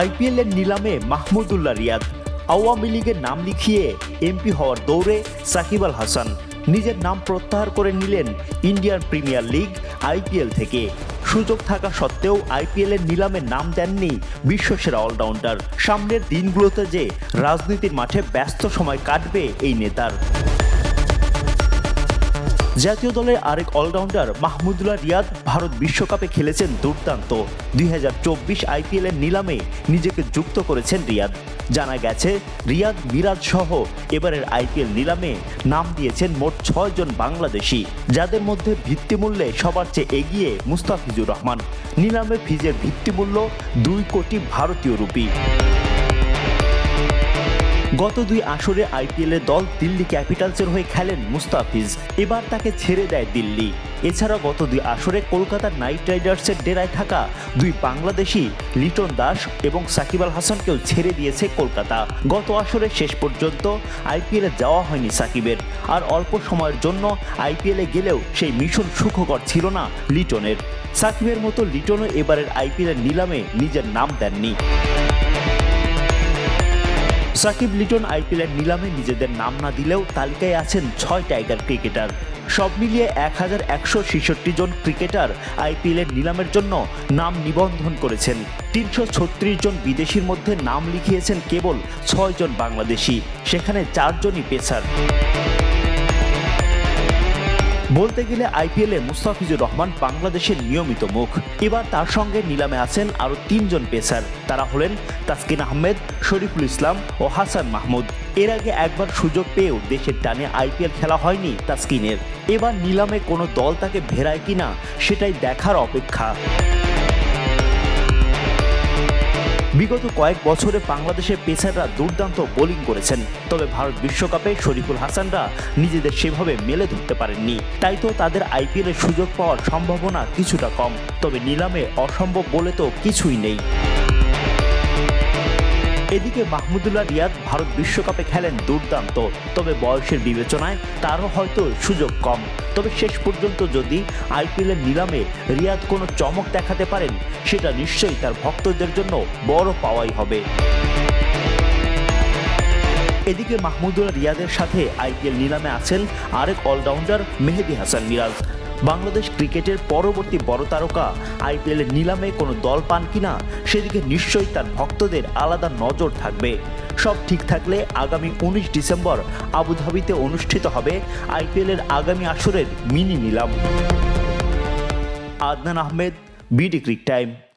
IPL এর নিলামে মাহমুদুল্লাহ রিয়াদ। আওয়ামী লীগের নাম লিখিয়ে এমপি হওয়ার দৌড়ে সাকিব আল হাসান নিজের নাম প্রত্যাহার করে নিলেন ইন্ডিয়ান প্রিমিয়ার লিগ আইপিএল থেকে। সুযোগ থাকা সত্ত্বেও আইপিএল এর নিলামে নাম দেননি বিশ্বসেরা অলরাউন্ডার। সামনের দিনগুলোতে যে রাজনীতির মাঠে ব্যস্ত সময় কাটবে এই নেতার। জাতীয় দলের আরেক অলরাউন্ডার মাহমুদুল্লাহ রিয়াদ ভারত বিশ্বকাপে খেলেছেন দুর্দান্ত। দুই হাজার চব্বিশ আইপিএল এর নিলামে নিজেকে যুক্ত করেছেন রিয়াদ। জানা গেছে, রিয়াদ, মিরাজ সহ এবারের আইপিএল নিলামে নাম দিয়েছেন মোট ছয় জন বাংলাদেশি, যাদের মধ্যে ভিত্তিমূল্যে সবার চেয়ে এগিয়ে মুস্তাফিজুর রহমান। নিলামে ফিজের ভিত্তিমূল্য দুই কোটি ভারতীয় রুপি। গত দুই আসরে আইপিএল দল দিল্লি ক্যাপিটালসের হয়ে খেলেন মুস্তাফিজ। এবার তাকে ছেড়ে দেয় দিল্লি। এছাড়া গত দুই আসরে কলকাতার নাইট রাইডার্সের ডেরায় থাকা দুই বাংলাদেশি লিটন দাস এবং সাকিব আল হাসানকেও ছেড়ে দিয়েছে কলকাতা। গত আসরে শেষ পর্যন্ত আইপিএলে যাওয়া হয়নি সাকিবের। আর অল্প সময়ের জন্য আইপিএলে গেলেও সেই মিশন সুখকর ছিল না লিটনের। সাকিবের মতো লিটনও এবারের আইপিএলের নিলামে নিজের নাম দেননি। সাকিব লিটন, আইপিএলের নিলামে নিজেদের নাম না দিলেও তালিকায় আছেন ছয় টাইগার ক্রিকেটার। সব মিলিয়ে এক হাজার একশো ছেষট্টি জন ক্রিকেটার আইপিএলের নিলামের জন্য নাম নিবন্ধন করেছেন। তিনশো ছত্রিশ জন বিদেশির মধ্যে নাম লিখিয়েছেন কেবল ছয় জন বাংলাদেশি। সেখানে চারজনই পেসার। বলতে গেলে আইপিএলে মুস্তাফিজুর রহমান বাংলাদেশের নিয়মিত মুখ। এবার তার সঙ্গে নিলামে আছেন আরও তিনজন পেসার। তারা হলেন তাসকিন আহমেদ, শরীফুল ইসলাম ও হাসান মাহমুদ। এর আগে একবার সুযোগ পেয়েও দেশের টানে আইপিএল খেলা হয়নি তাসকিনের। এবার নিলামে কোনো দল তাকে ভেড়ায় কিনা, সেটাই দেখার অপেক্ষা। বিগত কয়েক বছরে বাংলাদেশের পেসাররা দুর্দান্ত বোলিং করেছেন। তবে ভারত বিশ্বকাপে শরীফুল হাসানরা নিজেদের সেভাবে মেলে ধরতে পারেননি। তাই তো তাদের আইপিএলের সুযোগ পাওয়ার সম্ভাবনা কিছুটা কম। তবে নিলামে অসম্ভব বলে তো কিছুই নেই। এদিকে মাহমুদুল্লাহ রিয়াদ ভারত বিশ্বকাপে খেলেন দুর্দান্ত। তবে বয়সের বিবেচনায় তারও হয়তো সুযোগ কম। তবে শেষ পর্যন্ত যদি আইপিএলের নিলামে রিয়াদ কোনো চমক দেখাতে পারেন, সেটা নিশ্চয়ই তার ভক্তদের জন্য বড় পাওয়াই হবে। এদিকে মাহমুদুল্লাহ রিয়াদের সাথে আইপিএল নিলামে আছেন আরেক অলরাউন্ডার মেহেদি হাসান মিরাজ। বাংলাদেশ ক্রিকেটের পরবর্তী বড় তারকা আইপিএলের নিলামে কোনো দল পান কিনা, সেদিকে নিশ্চয়ই তার ভক্তদের আলাদা নজর থাকবে। সব ঠিক থাকলে আগামী উনিশ ডিসেম্বর আবুধাবিতে অনুষ্ঠিত হবে আইপিএলের আগামী আসরের মিনি নিলাম। Adnan Ahmed, BD cric time.